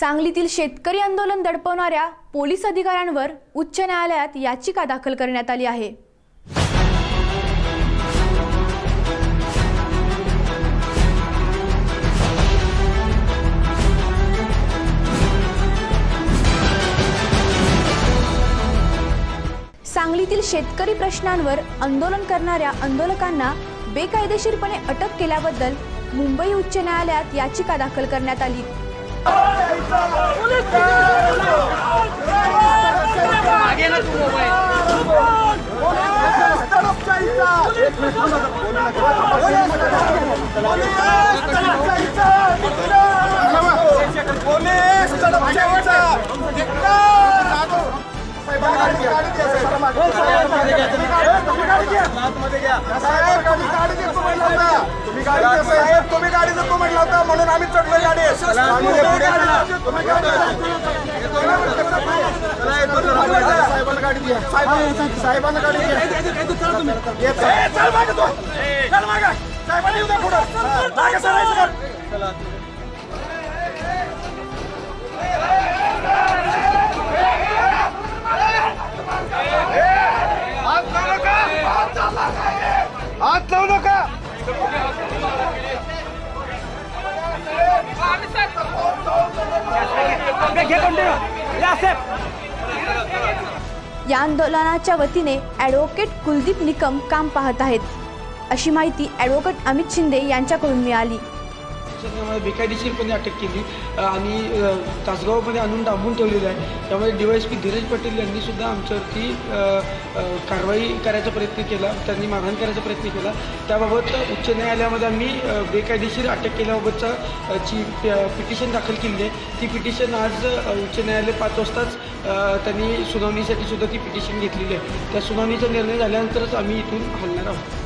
सांगलीतील शेतकरी आंदोलन दडपवणाऱ्या पोलीस अधिकाऱ्यांवर उच्च न्यायालयात याचिका दाखल करण्यात आली आहे. सांगलीतील शेतकरी प्रश्नांवर आंदोलन करणाऱ्या आंदोलकांना बेकायदेशीरपणे अटक केल्याबद्दल मुंबई उच्च न्यायालयात याचिका दाखल करण्यात आली. तुम्ही गाडी जर म्हटलं होता म्हणून आम्ही चढलो गाडी. साहेबांना गाडी द्या साहेबांना गाडी द्या येऊ द्या पुढं हात लावू नका. या आंदोलनाच्या वतीने ॲडव्होकेट कुलदीप निकम काम पाहत आहेत. अशी माहिती ॲडव्होकेट अमित शिंदे यांच्याकडून मिळाली. त्यामुळे बेकायदेशीरपणे अटक केली. आणि तासगावमध्ये आणून डांबून ठेवलेलं आहे. त्यामुळे D Y S P Dhiraj Patel यांनी सुद्धा आमच्यावरती कारवाई करायचा प्रयत्न केला. त्यांनी मारहाण करायचा प्रयत्न केला. त्याबाबत उच्च न्यायालयामध्ये आम्ही बेकायदेशीर अटक केल्याबाबतचा जी पिटिशन दाखल केली आहे. ती पिटिशन आज उच्च न्यायालय पाच वाजताच त्यांनी सुनावणीसाठी सुद्धा ती पिटिशन घेतलेली आहे. त्या सुनावणीचा निर्णय झाल्यानंतरच आम्ही इथून हलणार आहोत.